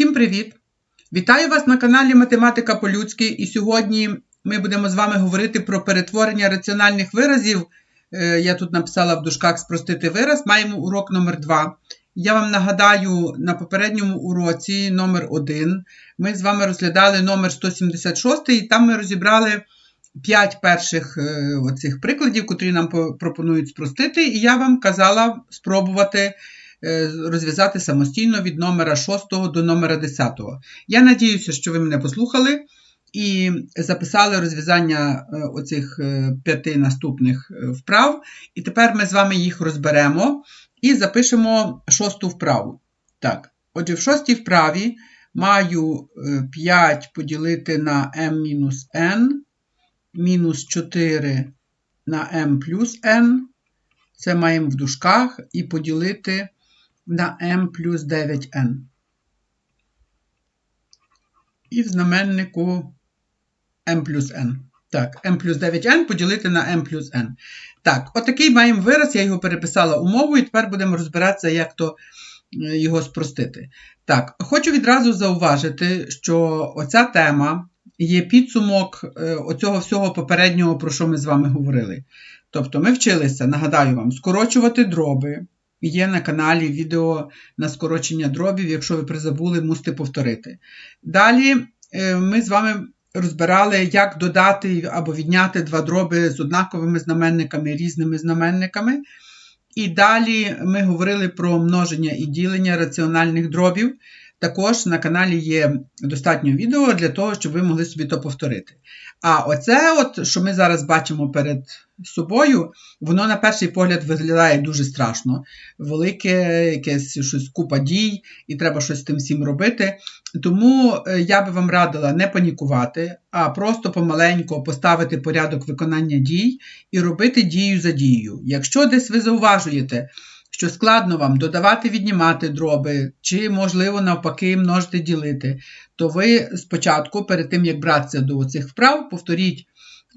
Всім привіт! Вітаю вас на каналі Математика по-людськи. І сьогодні ми будемо з вами говорити про перетворення раціональних виразів. Е, Я тут написала в дужках спростити вираз. Маємо урок номер 2 Я вам нагадаю, на попередньому уроці номер 1 ми з вами розглядали номер 176, і там ми розібрали 5 перших е, оцих прикладів, котрі нам пропонують спростити. І я вам казала спробувати розв'язати самостійно від номера 6 до номера 10. Я надіюся, що ви мене послухали і записали розв'язання е, оцих е, п'яти наступних е, вправ. І тепер ми з вами їх розберемо і запишемо шосту вправу. Так, отже, в шостій вправі маю е, 5 поділити на m-n, мінус 4 на m плюс n. Це маємо в дужках і поділити на m плюс 9n. І в знаменнику m плюс n. Так, m плюс 9n поділити на m плюс n. Так, отакий маємо вираз, я його переписала умовою, і тепер будемо розбиратися, як то е, його спростити. Так, хочу відразу зауважити, що оця тема є підсумок е, оцього всього попереднього, про що ми з вами говорили. Тобто ми вчилися, нагадаю вам, скорочувати дроби. Є на каналі відео на скорочення дробів, якщо ви призабули, мусите повторити. Далі е, ми з вами розбирали, як додати або відняти два дроби з однаковими знаменниками, різними знаменниками. І далі ми говорили про множення і ділення раціональних дробів. Також на каналі є достатньо відео для того, щоб ви могли собі то повторити. А оце, от, що ми зараз бачимо перед собою, воно на перший погляд виглядає дуже страшно. Велике, якесь щось купа дій, і треба щось з тим всім робити. Тому е, я би вам радила не панікувати, а просто помаленько поставити порядок виконання дій і робити дію за дією. Якщо десь ви зауважуєте, що складно вам додавати, віднімати дроби, чи, можливо, навпаки, множити ділити, то ви спочатку, перед тим, як братися до цих вправ, повторіть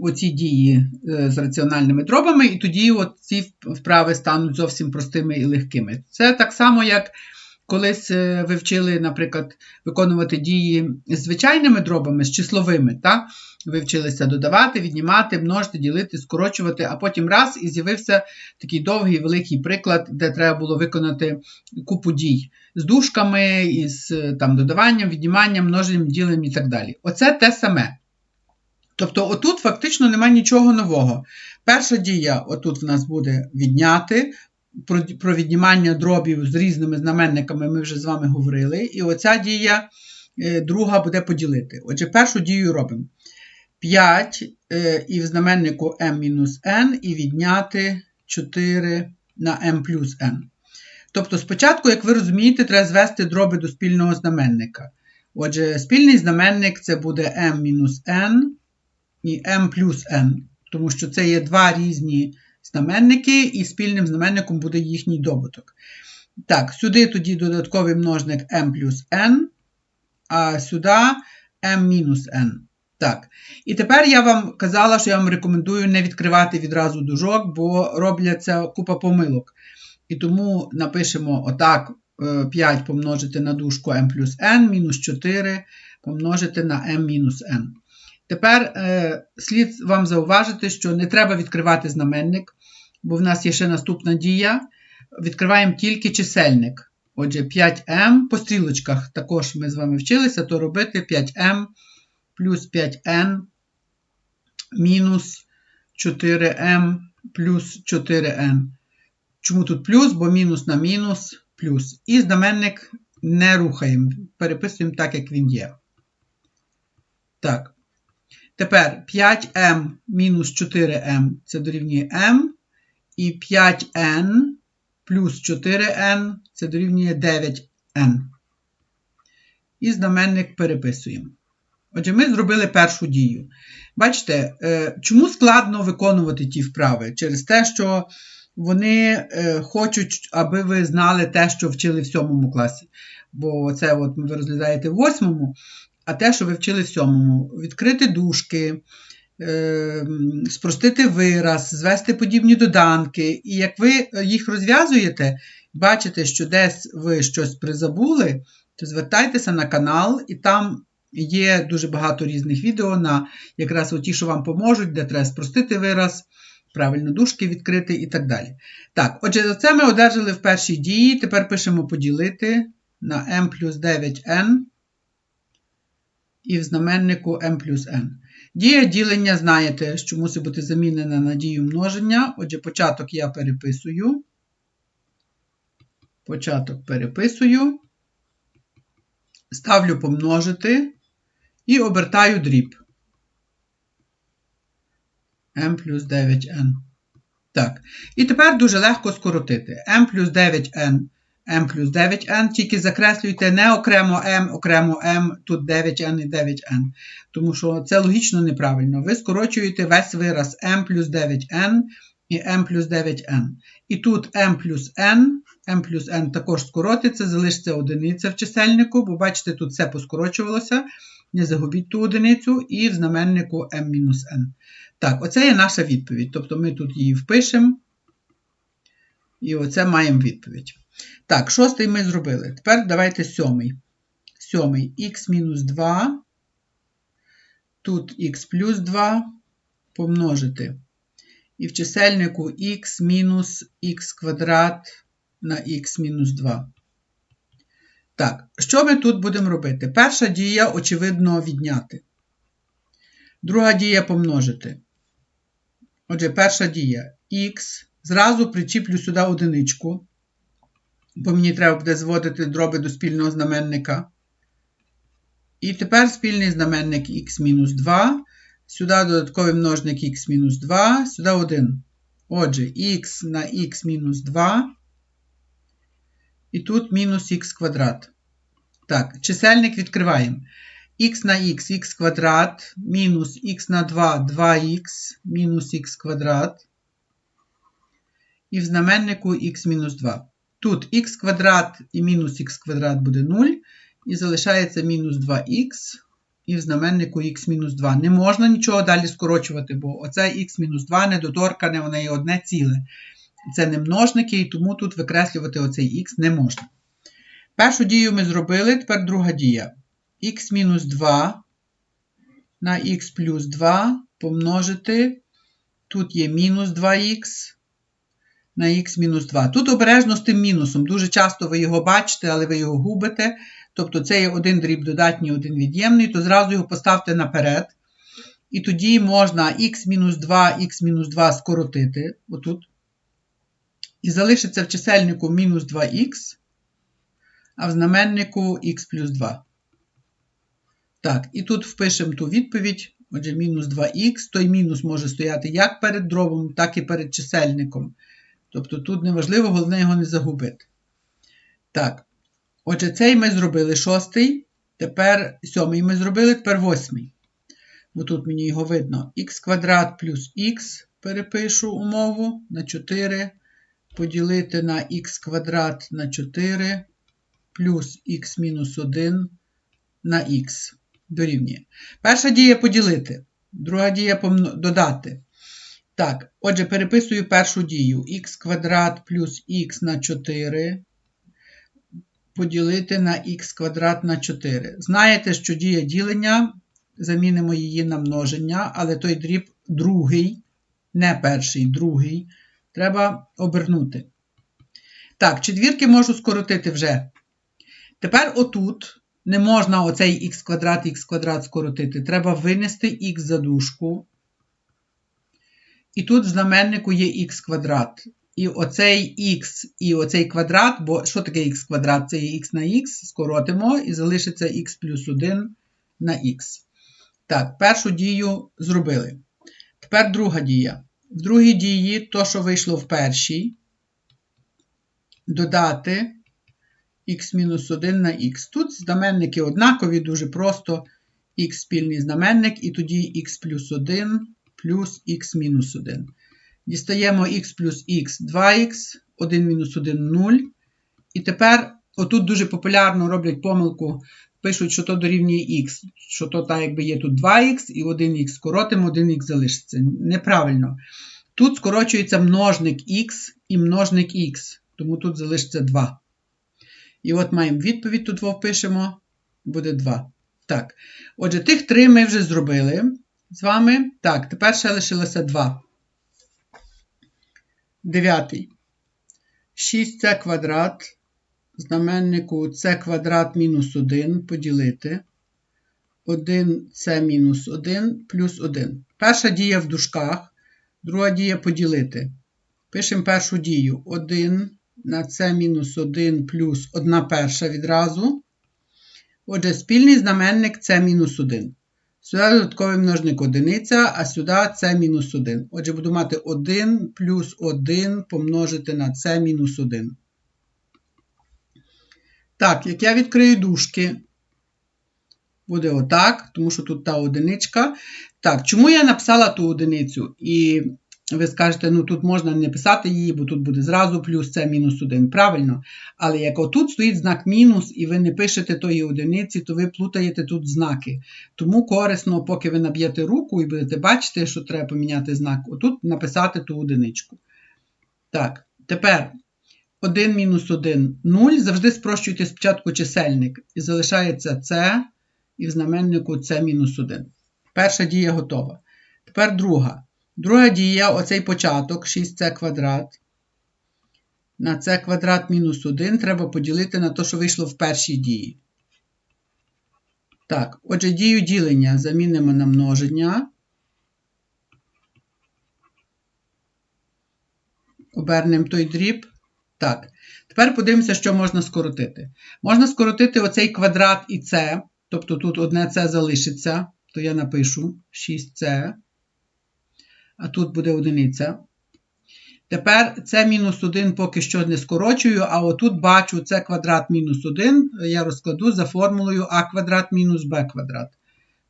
оці дії е, з раціональними дробами, і тоді ці вправи стануть зовсім простими і легкими. Це так само, як колись е, ви вчили, наприклад, виконувати дії з звичайними дробами, з числовими. Та? Ви вчилися додавати, віднімати, множити, ділити, скорочувати, а потім раз і з'явився такий довгий великий приклад, де треба було виконати купу дій з дужками, із е, там, додаванням, відніманням, множенням, діленням і так далі. Оце те саме. Тобто, отут фактично немає нічого нового. Перша дія, отут в нас буде відняти. Про, про віднімання дробів з різними знаменниками ми вже з вами говорили. І оця дія е, друга буде поділити. Отже, першу дію робимо 5 е, і в знаменнику m-n, і відняти 4 на m плюс n. Тобто, спочатку, як ви розумієте, треба звести дроби до спільного знаменника. Отже, спільний знаменник це буде m-n і m плюс n, тому що це є два різні знаменники, і спільним знаменником буде їхній добуток. Так, сюди тоді додатковий множник m плюс n, а сюди m мінус n. Так. І тепер я вам казала, що я вам рекомендую не відкривати відразу дужок, бо робляться купа помилок. І тому напишемо отак: е, 5 помножити на дужку m плюс n, мінус 4 помножити на m мінус n. Тепер е, слід вам зауважити, що не треба відкривати знаменник, бо в нас є ще наступна дія. Відкриваємо тільки чисельник. Отже, 5m по стрілочках також ми з вами вчилися, то робити 5m плюс 5n мінус 4m плюс 4n. Чому тут плюс? Бо мінус на мінус плюс. І знаменник не рухаємо, переписуємо так, як він є. Так. Тепер 5m мінус 4m це дорівнює m. І 5n плюс 4n це дорівнює 9n. І знаменник переписуємо. Отже, ми зробили першу дію. Бачите, е, чому складно виконувати ті вправи? Через те, що вони е, хочуть, аби ви знали те, що вчили в сьомому класі. Бо це от ви розглядаєте в восьмому, а те, що ви вчили в сьомому. Відкрити дужки, е, спростити вираз, звести подібні доданки. І як ви їх розв'язуєте, бачите, що десь ви щось призабули, то звертайтеся на канал, і там є дуже багато різних відео на якраз ті, що вам поможуть, де треба спростити вираз, правильно дужки відкрити і так далі. Так, отже, це ми одержали в першій дії. Тепер пишемо поділити на m плюс 9n і в знаменнику m плюс n. Дія ділення, знаєте, що мусить бути замінена на дію множення. Отже, початок я переписую. Початок переписую. Ставлю помножити і обертаю дріб. m плюс 9n. Так. І тепер дуже легко скоротити. m плюс 9n m плюс 9n, тільки закреслюйте не окремо m, окремо m, тут 9n і 9n. Тому що це логічно неправильно. Ви скорочуєте весь вираз m плюс 9n і m плюс 9n. І тут m плюс n, m плюс n також скоротиться, залишиться одиниця в чисельнику, бо бачите, тут все поскорочувалося. Не загубіть ту одиницю, і в знаменнику m-n. Так, оце є наша відповідь. Тобто ми тут її впишемо. І оце маємо відповідь. Так, шостий ми зробили. Тепер давайте сьомий. Сьомий х мінус 2. Тут х плюс 2 помножити. І в чисельнику х мінус х квадрат на х мінус 2. Так, що ми тут будемо робити? Перша дія, очевидно, відняти. Друга дія помножити. Отже, перша дія х. Зразу причіплю сюди одиничку бо мені треба буде зводити дроби до спільного знаменника. І тепер спільний знаменник х-2. Сюди додатковий множник х-2, сюди 1. Отже, х на х-2. І тут мінус х квадрат. Так, чисельник відкриваємо. х на х х квадрат, мінус х на 2 2х, мінус х квадрат. І в знаменнику х-2. Тут х квадрат і мінус х квадрат буде 0, і залишається мінус 2х, і в знаменнику х-2. Не можна нічого далі скорочувати, бо оце х-2 недоторкане, воно є одне ціле. Це не множники, і тому тут викреслювати оцей х не можна. Першу дію ми зробили, тепер друга дія. х-2 на х плюс 2 помножити. Тут є мінус 2х на х-2. Тут обережно з тим мінусом. Дуже часто ви його бачите, але ви його губите. Тобто це є один дріб додатній, один від'ємний, то зразу його поставте наперед. І тоді можна х-2, х-2 скоротити. отут. І залишиться в чисельнику мінус 2х, а в знаменнику х плюс 2. Так, і тут впишемо ту відповідь. Отже, мінус 2х. Той мінус може стояти як перед дробом, так і перед чисельником. Тобто тут неважливо, головне його не загубити. Так. Отже, цей ми зробили шостий. Тепер сьомий ми зробили, тепер восьмий. Бо тут мені його видно. х квадрат плюс х перепишу умову на 4. Поділити на х квадрат на 4 плюс х мінус 1 на х. Дорівнює. Перша дія поділити. Друга дія додати. Так, отже, переписую першу дію. х квадрат плюс х на 4 поділити на х квадрат на 4. Знаєте, що дія ділення, замінимо її на множення, але той дріб другий, не перший, другий, треба обернути. Так, четвірки можу скоротити вже. Тепер отут не можна оцей х квадрат, х квадрат скоротити. Треба винести х за дужку. І тут в знаменнику є х квадрат. І оцей х і оцей квадрат, бо що таке х квадрат? Це є х на х, скоротимо, і залишиться х плюс 1 на х. Так, першу дію зробили. Тепер друга дія. В другій дії, то, що вийшло в першій, додати х-1 на х. Тут знаменники однакові, дуже просто х спільний знаменник, і тоді х плюс 1 плюс х мінус 1. Дістаємо х плюс х 2х, 1 мінус 1 0. І тепер, отут дуже популярно роблять помилку, пишуть, що то дорівнює х, що то так, якби є тут 2х і 1х скоротимо, 1х залишиться. Неправильно. Тут скорочується множник х і множник х, тому тут залишиться 2. І от маємо відповідь, тут впишемо, буде 2. Так. Отже, тих три ми вже зробили з вами. Так, тепер ще лишилося 2. Дев'ятий. 6c квадрат. Знаменнику c квадрат мінус 1 поділити. 1c мінус 1 плюс 1. Перша дія в дужках, друга дія поділити. Пишемо першу дію. 1 на c мінус 1 плюс 1 перша відразу. Отже, спільний знаменник це мінус 1. Сюди додатковий множник одиниця, а сюди це мінус 1. Отже, буду мати 1 плюс 1 помножити на це мінус 1. Так, як я відкрию дужки, буде отак, тому що тут та одиничка. Так, чому я написала ту одиницю? І ви скажете, ну тут можна не писати її, бо тут буде зразу плюс це мінус 1. Правильно. Але як отут стоїть знак мінус, і ви не пишете тої одиниці, то ви плутаєте тут знаки. Тому корисно, поки ви наб'єте руку і будете бачити, що треба поміняти знак, отут написати ту одиничку. Так, тепер 1 мінус 1 0. Завжди спрощуйте спочатку чисельник. І залишається це, і в знаменнику це мінус 1. Перша дія готова. Тепер друга. Друга дія, оцей початок 6c квадрат. На c квадрат мінус 1 треба поділити на те, що вийшло в першій дії. Так, отже, дію ділення замінимо на множення. Обернемо той дріб. Так. Тепер подивимося, що можна скоротити. Можна скоротити оцей квадрат і c, тобто тут одне c залишиться, то я напишу 6c а тут буде одиниця. Тепер це мінус 1 поки що не скорочую, а отут бачу це квадрат мінус 1, я розкладу за формулою а квадрат мінус b квадрат.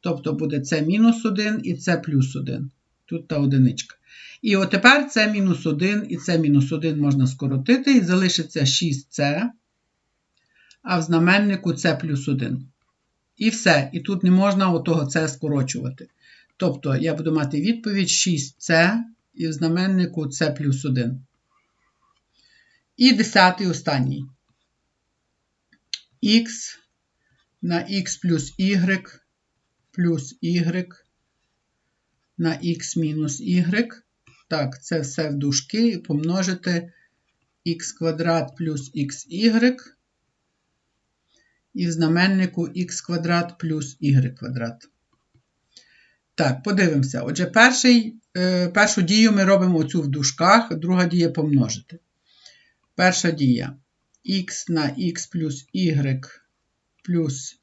Тобто буде це мінус 1 і це плюс 1. Тут та одиничка. І от тепер це мінус 1 і це мінус 1 можна скоротити, і залишиться 6c, а в знаменнику це плюс 1. І все. І тут не можна отого це скорочувати. Тобто я буду мати відповідь 6С і в знаменнику С плюс 1. І десятий останній. Х на х плюс y плюс y на х мінус y. Так, це все в дужки і помножити х квадрат плюс xy і в знаменнику х квадрат плюс y квадрат. Так, подивимося. Отже, перший, е, першу дію ми робимо оцю в дужках, друга дія помножити. Перша дія х на х плюс y плюс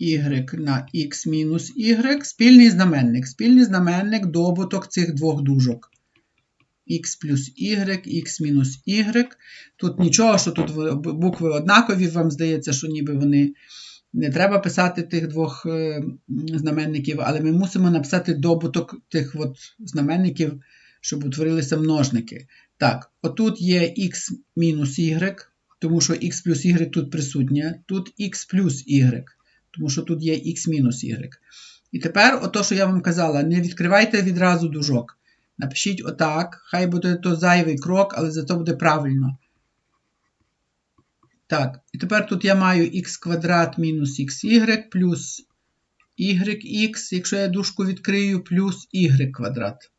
y на х мінус y. Спільний знаменник. Спільний знаменник добуток цих двох дужок. Х плюс y, х мінус y. Тут нічого, що тут букви однакові, вам здається, що ніби вони не треба писати тих двох е, знаменників, але ми мусимо написати добуток тих от знаменників, щоб утворилися множники. Так, отут є х мінус y, тому що х плюс y тут присутнє. Тут х плюс y, тому що тут є х мінус y. І тепер, ото, що я вам казала, не відкривайте відразу дужок. Напишіть отак, хай буде то зайвий крок, але зато буде правильно. Так, і тепер тут я маю х квадрат мінус xy плюс yx, якщо я дужку відкрию, плюс y квадрат.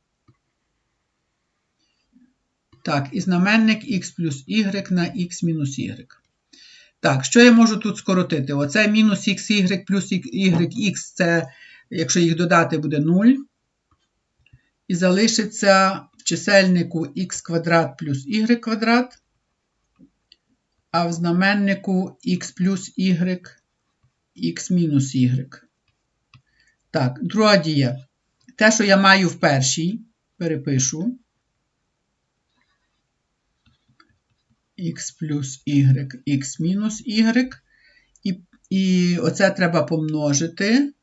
Так, і знаменник x плюс y на x мінус y. Так, що я можу тут скоротити? Оце мінус xy плюс yx, це, якщо їх додати, буде 0. І залишиться в чисельнику х квадрат плюс y квадрат а в знаменнику х плюс y, х мінус y. Так, друга дія. Те, що я маю в першій, перепишу. х плюс y, х мінус y. І, і оце треба помножити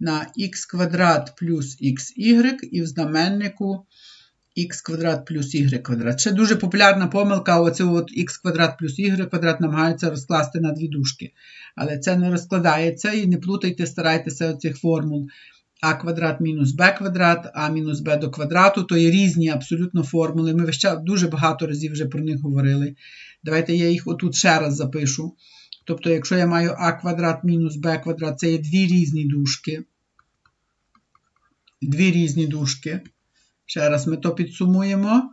на х квадрат плюс xy і в знаменнику х квадрат плюс y квадрат. Ще дуже популярна помилка, оцю от х квадрат плюс y квадрат намагаються розкласти на дві дужки. Але це не розкладається і не плутайте, старайтеся оцих формул. а квадрат мінус Б квадрат, а мінус Б до квадрату, то є різні абсолютно формули. Ми час дуже багато разів вже про них говорили. Давайте я їх отут ще раз запишу. Тобто, якщо я маю а квадрат мінус Б квадрат, це є дві різні дужки. Дві різні дужки. Ще раз ми то підсумуємо.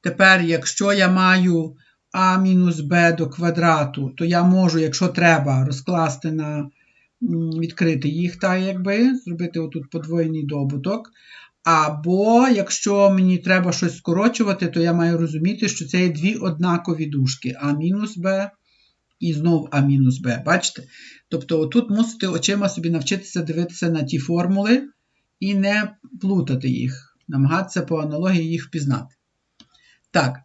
Тепер, якщо я маю а мінус Б до квадрату, то я можу, якщо треба, розкласти на відкрити їх, так якби, зробити отут подвоєний добуток. Або, якщо мені треба щось скорочувати, то я маю розуміти, що це є дві однакові дужки А мінус Б і знов А мінус Б. Бачите? Тобто, отут мусите очима собі навчитися дивитися на ті формули і не плутати їх, намагатися по аналогії їх впізнати. Так,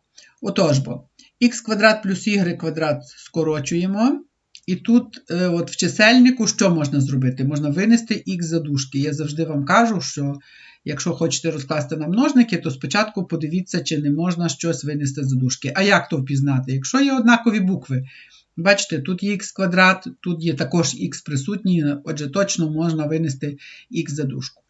отож бо, х квадрат плюс y квадрат скорочуємо. І тут, е, от в чисельнику, що можна зробити? Можна винести х за дужки. Я завжди вам кажу, що якщо хочете розкласти на множники, то спочатку подивіться, чи не можна щось винести за дужки. А як то впізнати? Якщо є однакові букви, бачите, тут є х квадрат, тут є також х присутній, отже, точно можна винести х за дужку.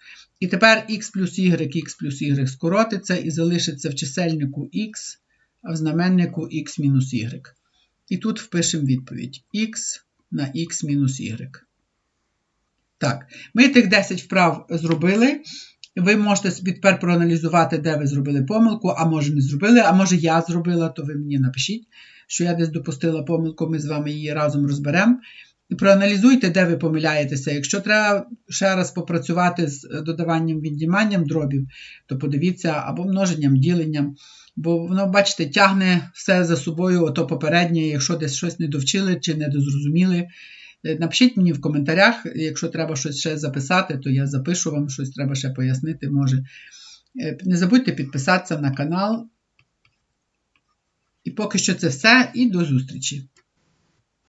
І тепер х плюс y, х плюс y скоротиться і залишиться в чисельнику х, а в знаменнику х мінус y. І тут впишемо відповідь х на х мінус y. Так, ми тих 10 вправ зробили. Ви можете собі тепер проаналізувати, де ви зробили помилку, а може не зробили, а може я зробила, то ви мені напишіть, що я десь допустила помилку, ми з вами її разом розберемо. І проаналізуйте, де ви помиляєтеся. Якщо треба ще раз попрацювати з додаванням відніманням дробів, то подивіться або множенням, діленням. Бо воно, бачите, тягне все за собою, ото попереднє, якщо десь щось не довчили чи не дозрозуміли. Е, напишіть мені в коментарях, якщо треба щось ще записати, то я запишу вам щось, треба ще пояснити, може. Е, не забудьте підписатися на канал. І поки що це все, і до зустрічі!